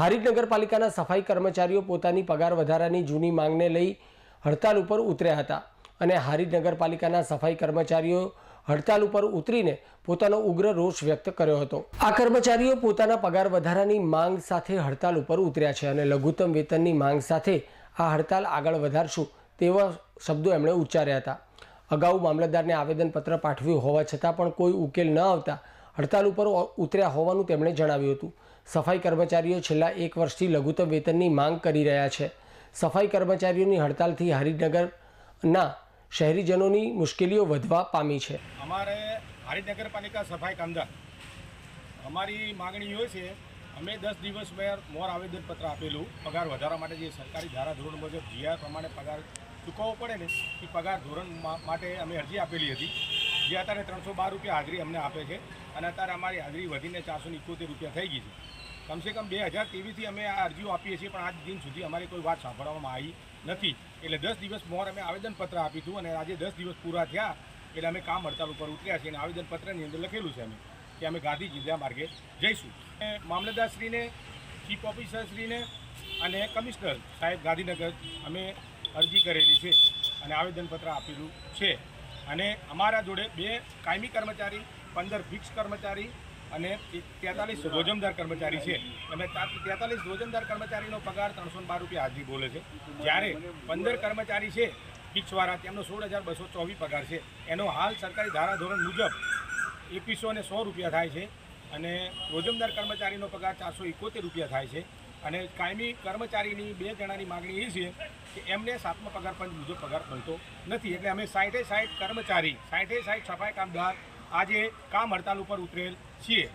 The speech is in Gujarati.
હારીજ નગરપાલિકાના સફાઈ કર્મચારીઓ પોતાની પગાર વધારાની જૂની માંગને લઈ હડતાલ ઉપર ઉતર્યા હતા અને હારીજ નગરપાલિકાના સફાઈ કર્મચારીઓ હડતાલ ઉપર ઉતરીને પોતાનો ઉગ્ર રોષ વ્યક્ત કર્યો હતો. આ કર્મચારીઓ પોતાના પગાર વધારાની માંગ સાથે હડતાલ ઉપર ઉતર્યા છે અને લઘુત્તમ વેતનની માંગ સાથે આ હડતાલ આગળ વધારશું તેવા શબ્દો એમણે ઉચ્ચાર્યા હતા. અગાઉ મામલતદારને આવેદનપત્ર પાઠવ્યું હોવા છતાં પણ કોઈ ઉકેલ ન આવતા હડતાલ ઉપર ઉતર્યા હોવાનું તેમણે જણાવ્યું હતું. સફાઈ કર્મચારીઓ છેલ્લા એક વર્ષથી લઘુત્તમ વેતનની માંગ કરી રહ્યા છે. સફાઈ કર્મચારીઓની હડતાલથી હરિનગરના શહેરીજનોની મુશ્કેલીઓ વધવા પામી છે. અમારે હરિનગરપાલિકા નગરપાલિકા સફાઈ કામદાર, અમારી માગણી હોય છે, અમે દસ દિવસ મેર મોર આવેદનપત્ર આપેલું, પગાર વધારવા માટે જે સરકારી ધારાધોરણ મુજબ જીઆર પ્રમાણે પગાર ચૂકવવો પડે ને, એ પગાર ધોરણ માટે અમે અરજી આપેલી હતી. જે અત્યારે ત્રણસો બાર રૂપિયા હાજરી અમને આપે છે અને અત્યારે અમારી હાજરી વધીને ચારસો ઇકોતેર રૂપિયા થઈ ગઈ છે. કમસે કમ બે હજાર તેવીસથી અમે આ અરજીઓ આપીએ છીએ, પણ આજ દિન સુધી અમારી કોઈ વાત સાંભળવામાં આવી નથી. એટલે દસ દિવસ મોર અમે આવેદનપત્ર આપીશું અને આજે દસ દિવસ પૂરા થયા એટલે અમે કામ હડતાલ ઉપર ઉતર્યા છીએ અને આવેદનપત્રની અંદર લખેલું છે અમે કે અમે ગાંધી જિલ્લા માર્ગે જઈશું. મામલતદારશ્રીને, ચીફ ઓફિસરશ્રીને અને કમિશનર સાહેબ ગાંધીનગર અમે અરજી કરેલી છે અને આવેદનપત્ર આપેલું છે. અને અમારા જોડે બે કાયમી કર્મચારી, પંદર ફિક્સ કર્મચારી અને તેતાલીસ રોજમદાર કર્મચારી છે. અને તેતાલીસ રોજમદાર કર્મચારીનો પગાર ત્રણસો બાર રૂપિયા હાજરી બોલે છે. જ્યારે પંદર કર્મચારી છે ફિક્સવાળા તેમનો સોળ હજાર બસો ચોવીસ પગાર છે. એનો હાલ સરકારી ધારાધોરણ મુજબ એકવીસો અને સો રૂપિયા થાય છે. અને રોજમદાર કર્મચારીનો પગાર ચારસો એકોતેર રૂપિયા થાય છે. અને કાયમી કર્મચારીની બે જણાની માગણી એ છે કે એમને સાતમા પગાર પંચ મુજબ પગાર મળતો નથી. એટલે અમે સાઠે સાઠ કર્મચારી, સાઠે સાઠ સફાઈ કામદાર આજે કામ હડતાલ ઉપર ઉતરેલ છીએ.